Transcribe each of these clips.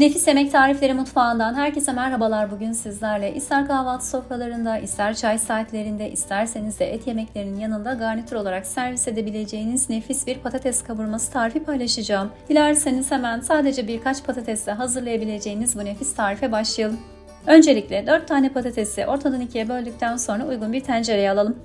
Nefis Yemek Tarifleri Mutfağı'ndan herkese merhabalar bugün sizlerle. İster kahvaltı sofralarında, ister çay saatlerinde, isterseniz de et yemeklerinin yanında garnitür olarak servis edebileceğiniz nefis bir patates kavurması tarifi paylaşacağım. Dilerseniz hemen sadece birkaç patatesle hazırlayabileceğiniz bu nefis tarife başlayalım. Öncelikle 4 tane patatesi ortadan ikiye böldükten sonra uygun bir tencereye alalım.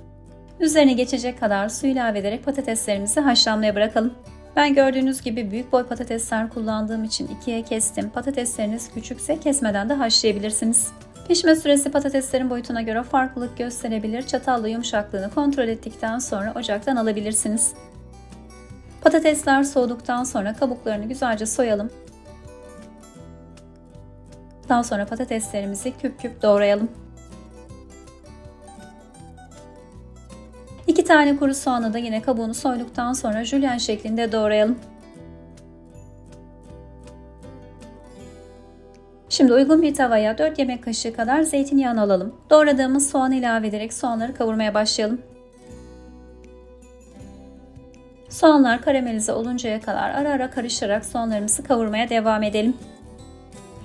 Üzerine geçecek kadar su ilave ederek patateslerimizi haşlanmaya bırakalım. Ben gördüğünüz gibi büyük boy patatesler kullandığım için ikiye kestim. Patatesleriniz küçükse kesmeden de haşlayabilirsiniz. Pişme süresi patateslerin boyutuna göre farklılık gösterebilir. Çatalla yumuşaklığını kontrol ettikten sonra ocaktan alabilirsiniz. Patatesler soğuduktan sonra kabuklarını güzelce soyalım. Daha sonra patateslerimizi küp küp doğrayalım. Tane kuru soğanı da yine kabuğunu soyduktan sonra jülyen şeklinde doğrayalım. Şimdi uygun bir tavaya 4 yemek kaşığı kadar zeytinyağı alalım. Doğradığımız soğanı ilave ederek soğanları kavurmaya başlayalım. Soğanlar karamelize oluncaya kadar ara ara karıştırarak soğanlarımızı kavurmaya devam edelim.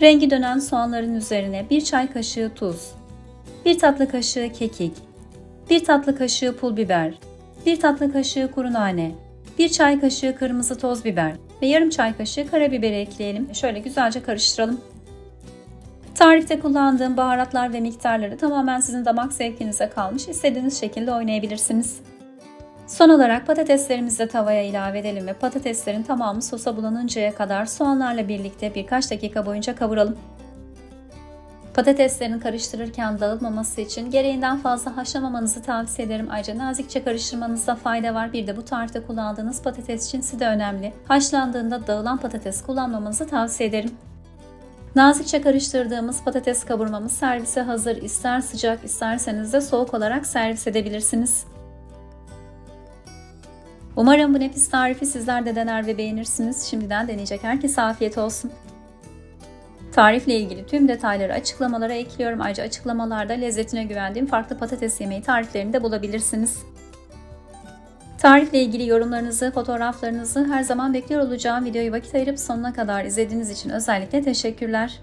Rengi dönen soğanların üzerine 1 çay kaşığı tuz, 1 tatlı kaşığı kekik, 1 tatlı kaşığı pul biber, 1 tatlı kaşığı kuru nane, 1 çay kaşığı kırmızı toz biber ve yarım çay kaşığı karabiber ekleyelim. Şöyle güzelce karıştıralım. Tarifte kullandığım baharatlar ve miktarları tamamen sizin damak zevkinize kalmış. İstediğiniz şekilde oynayabilirsiniz. Son olarak patateslerimizi de tavaya ilave edelim ve patateslerin tamamı sosa bulanıncaya kadar soğanlarla birlikte birkaç dakika boyunca kavuralım. Patateslerini karıştırırken dağılmaması için gereğinden fazla haşlamamanızı tavsiye ederim. Ayrıca nazikçe karıştırmanızda fayda var. Bir de bu tarifte kullandığınız patates cinsi de önemli. Haşlandığında dağılan patates kullanmamanızı tavsiye ederim. Nazikçe karıştırdığımız patates kavurmamız servise hazır. İster sıcak isterseniz de soğuk olarak servis edebilirsiniz. Umarım bu nefis tarifi sizler de dener ve beğenirsiniz. Şimdiden deneyecek herkese afiyet olsun. Tarifle ilgili tüm detayları açıklamalara ekliyorum. Ayrıca açıklamalarda lezzetine güvendiğim farklı patates yemeği tariflerini de bulabilirsiniz. Tarifle ilgili yorumlarınızı, fotoğraflarınızı her zaman bekliyor olacağım. Videoyu vakit ayırıp sonuna kadar izlediğiniz için özellikle teşekkürler.